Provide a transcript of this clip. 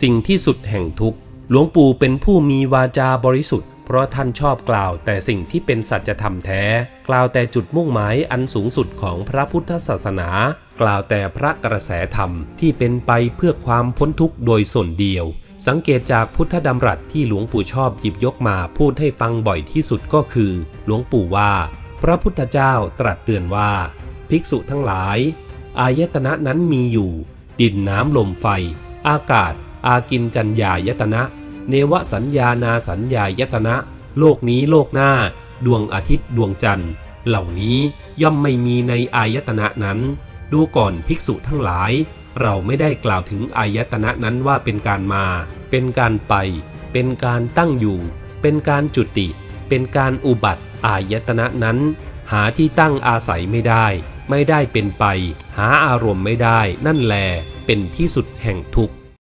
สิ่งที่สุดแห่งทุกข์ หลวงปู่เป็นผู้มีวาจาบริสุทธิ์ เพราะท่านชอบกล่าวแต่สิ่งที่เป็นสัจธรรมแท้ กล่าวแต่จุดมุ่งหมายอันสูงสุดของพระพุทธศาสนา กล่าวแต่พระกระแสธรรมที่เป็นไปเพื่อความพ้นทุกข์โดยส่วนเดียว สังเกตจากพุทธดำรัสที่หลวงปู่ชอบหยิบยกมาพูดให้ฟังบ่อยที่สุดก็คือ หลวงปู่ว่า พระพุทธเจ้าตรัสเตือนว่า ภิกษุทั้งหลาย อายตนะนั้นมีอยู่ ดินน้ำลมไฟ อากาศ อากินจัญญายตนะ เนวสัญญานาสัญญายตนะ โลกนี้โลกหน้า ดวงอาทิตย์ดวงจันทร์ เหล่านี้ย่อมไม่มีในอายตนะนั้น ดูก่อนภิกษุทั้งหลาย เราไม่ได้กล่าวถึงอายตนะนั้นว่าเป็นการมา เป็นการไป เป็นการตั้งอยู่ เป็นการจุติ เป็นการอุบัติอายตนะนั้น หาที่ตั้งอาศัยไม่ได้ ไม่ได้เป็นไป หาอารมณ์ไม่ได้ นั่นแล เป็นที่สุดแห่งทุกข์